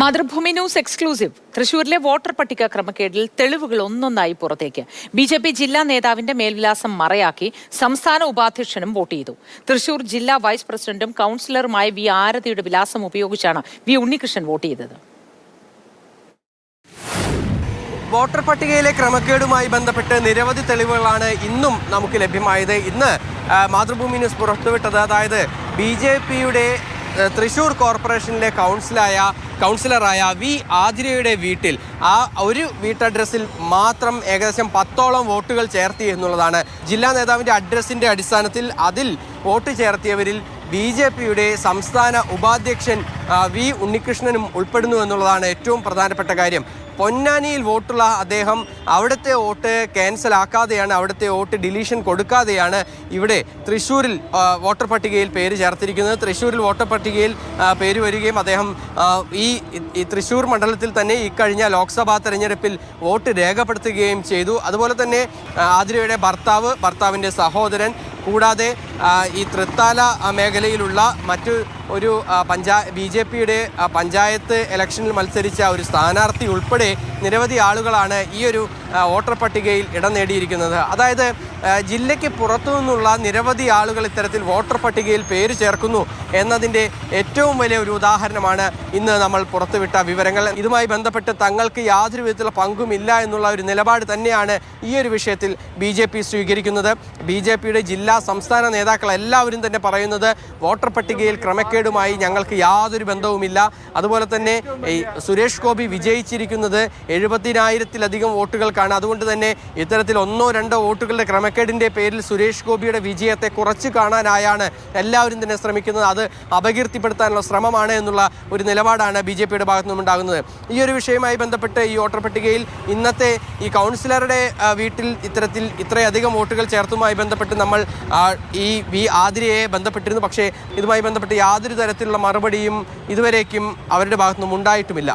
Mathrubhumi news exclusive. തൃശൂരിലെ voter പട്ടിക ക്രമക്കേടിൽ തെളിവുകൾ ഒന്നൊന്നായി പുറത്തേക്ക്. ബി ജെ പി ജില്ലാ നേതാവിന്റെ മേൽവിലാസം മറയാക്കി സംസ്ഥാന ഉപാധ്യക്ഷനും വോട്ട് ചെയ്തു. തൃശൂർ ജില്ലാ വൈസ് പ്രസിഡന്റും കൌൺസിലറുമായ വി ആരതിയുടെ വിലാസം ഉപയോഗിച്ചാണ് വി ഉണ്ണികൃഷ്ണൻ വോട്ട് ചെയ്തത്. വോട്ടർ പട്ടികയിലെ ക്രമക്കേടുമായി ബന്ധപ്പെട്ട് നിരവധി തെളിവുകളാണ് ഇന്നും നമുക്ക് ലഭ്യമായത്. ഇന്ന് മാതൃഭൂമി ന്യൂസ് പുറത്തുവിട്ടത്. അതായത് ബി ജെ പിയുടെ തൃശൂർ കോർപ്പറേഷനിലെ കൗൺസിലായ കൗൺസിലറായ വി ആതിരയുടെ വീട്ടിൽ ആ ഒരു വീട്ടഡ്രസ്സിൽ മാത്രം ഏകദേശം പത്തോളം വോട്ടുകൾ ചേർത്തി എന്നുള്ളതാണ്. ജില്ലാ നേതാവിന്റെ അഡ്രസ്സിന്റെ അടിസ്ഥാനത്തിൽ അതിൽ വോട്ട് ചേർത്തിയവരിൽ ബി ജെ പിയുടെ സംസ്ഥാന ഉപാധ്യക്ഷൻ വി ഉണ്ണികൃഷ്ണനും ഉൾപ്പെടുന്നു എന്നുള്ളതാണ് ഏറ്റവും പ്രധാനപ്പെട്ട കാര്യം. പൊന്നാനിയിൽ വോട്ടുള്ള അദ്ദേഹം അവിടുത്തെ വോട്ട് ക്യാൻസൽ ആക്കാതെയാണ് അവിടുത്തെ വോട്ട് ഡിലീഷൻ കൊടുക്കാതെയാണ് ഇവിടെ തൃശ്ശൂരിൽ വോട്ടർ പട്ടികയിൽ പേര് ചേർത്തിരിക്കുന്നത്. തൃശ്ശൂരിൽ വോട്ടർ പട്ടികയിൽ പേര് വരികയും അദ്ദേഹം ഈ തൃശ്ശൂർ മണ്ഡലത്തിൽ തന്നെ ഇക്കഴിഞ്ഞ ലോക്സഭാ തെരഞ്ഞെടുപ്പിൽ വോട്ട് രേഖപ്പെടുത്തുകയും ചെയ്തു. അതുപോലെ തന്നെ ആതിരയുടെ ഭർത്താവ് ഭർത്താവിന്റെ സഹോദരൻ കൂടാതെ ഈ തൃത്താല മേഖലയിലുള്ള മറ്റു ഒരു പഞ്ചാ ബി ജെ പിയുടെ പഞ്ചായത്ത് ഇലക്ഷനിൽ മത്സരിച്ച ഒരു സ്ഥാനാർത്ഥി ഉൾപ്പെടെ നിരവധി ആളുകളാണ് ഈ ഒരു വോട്ടർ പട്ടികയിൽ ഇടം നേടിയിരിക്കുന്നത്. അതായത് ജില്ലയ്ക്ക് പുറത്തു നിന്നുള്ള നിരവധി ആളുകൾ ഇത്തരത്തിൽ വോട്ടർ പട്ടികയിൽ പേര് ചേർക്കുന്നു എന്നതിന്റെ ഏറ്റവും വലിയ ഒരു ഉദാഹരണമാണ് ഇന്ന് നമ്മൾ പുറത്തുവിട്ട വിവരങ്ങൾ. ഇതുമായി ബന്ധപ്പെട്ട് തങ്ങൾക്ക് യാതൊരു വിധത്തിലുള്ള പങ്കുമില്ല എന്നുള്ള ഒരു നിലപാട് തന്നെയാണ് ഈ ഒരു വിഷയത്തിൽ ബി സ്വീകരിക്കുന്നത്. ബി ജില്ലാ സംസ്ഥാന നേതാക്കൾ എല്ലാവരും തന്നെ പറയുന്നത് വോട്ടർ പട്ടികയിൽ ക്രമക്കേടുമായി ഞങ്ങൾക്ക് യാതൊരു ബന്ധവുമില്ല. അതുപോലെ തന്നെ ഈ സുരേഷ് ഗോപി വിജയിച്ചിരിക്കുന്നത് എഴുപതിനായിരത്തിലധികം വോട്ടുകൾക്കാണ്. അതുകൊണ്ട് തന്നെ ഇത്തരത്തിൽ ഒന്നോ രണ്ടോ വോട്ടുകളുടെ ക്രമക്കേടിന്റെ പേരിൽ സുരേഷ് ഗോപിയുടെ വിജയത്തെ കുറച്ച് കാണാനായാണ് എല്ലാവരും തന്നെ ശ്രമിക്കുന്നത്. അത് അപകീർത്തിപ്പെടുത്താനുള്ള ശ്രമമാണ് എന്നുള്ള ഒരു നിലപാടാണ് ബി ജെ പിയുടെ ഭാഗത്തു നിന്നുണ്ടാകുന്നത് ഈ ഒരു വിഷയവുമായി ബന്ധപ്പെട്ട് ഈ വോട്ടർ പട്ടികയിൽ ഇന്നത്തെ ഈ കൗൺസിലറുടെ വീട്ടിൽ ഇത്തരത്തിൽ ഇത്രയധികം വോട്ടുകൾ ചേർത്തുമായി ബന്ധപ്പെട്ട് നമ്മൾ ആ, ഈ വി ആതിരയെ ബന്ധപ്പെട്ടിരുന്നു. പക്ഷേ ഇതുമായി ബന്ധപ്പെട്ട് യാതൊരു തരത്തിലുള്ള മറുപടിയും ഇതുവരേക്കും അവരുടെ ഭാഗത്തുനിന്നും ഉണ്ടായിട്ടുമില്ല.